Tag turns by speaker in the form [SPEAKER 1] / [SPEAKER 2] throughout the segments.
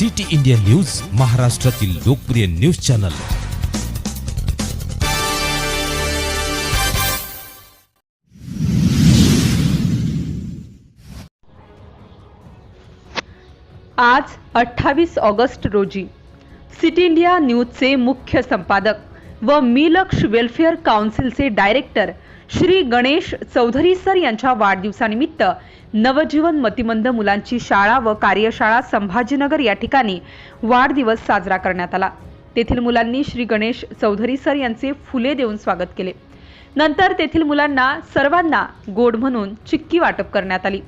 [SPEAKER 1] City India news महाराष्ट्रातील लोकप्रिय news channel.
[SPEAKER 2] आज अठ्ठावीस ऑगस्ट रोजी सिटी इंडिया न्यूजचे मुख्य संपादक व मिलक्ष वेलफेअर काउन्सिलचे डायरेक्टर श्री गणेश चौधरी सर यांच्या वाढदिवसानिमित्त नवजीवन मतिमंद मुलांची शाळा व कार्यशाळा संभाजीनगर या ठिकाणी वाढदिवस साजरा करण्यात आला. तेथील मुलांनी श्री गणेश चौधरी सर यांचे फुले देऊन स्वागत केले. नंतर तेथील मुलांना सर्वांना गोड म्हणून चिक्की वाटप करण्यात आली.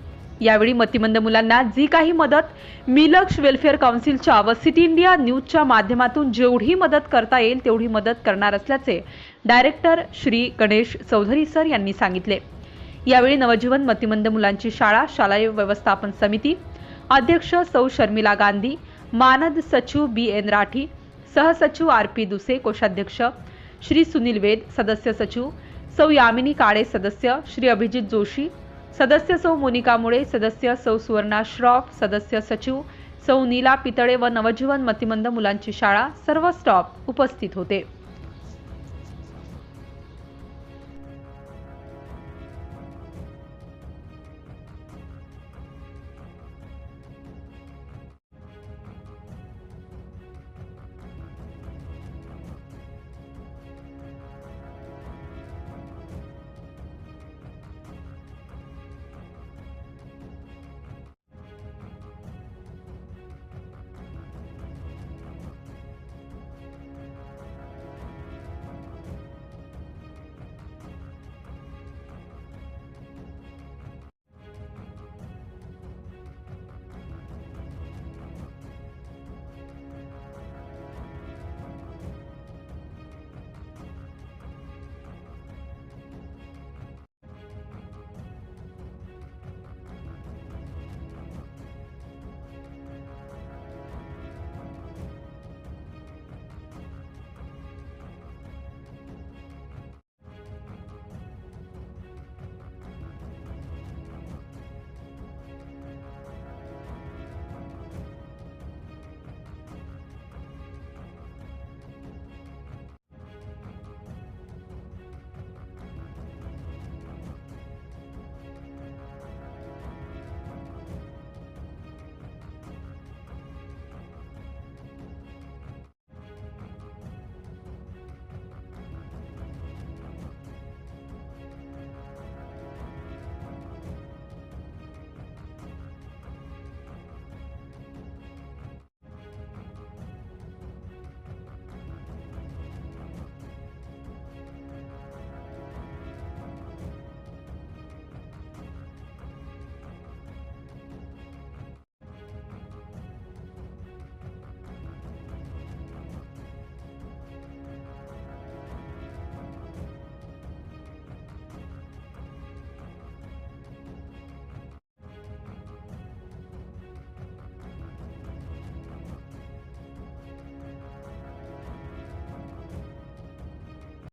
[SPEAKER 2] यावेळी मतिमंद मुलांना जी काही मदत मिलक्ष वेलफेअर काउन्सिलच्या व सिटी इंडिया न्यूजच्या माध्यमातून जेवढी मदत करता येईल तेवढी मदत करणार असल्याचे डायरेक्टर श्री गणेश चौधरी सर यांनी सांगितले. यावेळी नवजीवन मतिमंद मुलांची शाळा शालेय व्यवस्थापन समिती अध्यक्ष सौ शर्मिला गांधी मानद सचिव बी एन राठी सहसचिव आर पी दुसे कोषाध्यक्ष श्री सुनील वेद सदस्य सचिव सौ यामिनी काळे सदस्य श्री अभिजित जोशी सदस्य सौ मोनिका मुळे सदस्य सौ सुवर्णा श्रॉफ सदस्य सचिव सौ नीला पितळे व नवजीवन मतिमंद मुलांची शाळा सर्व स्टॉप उपस्थित होते.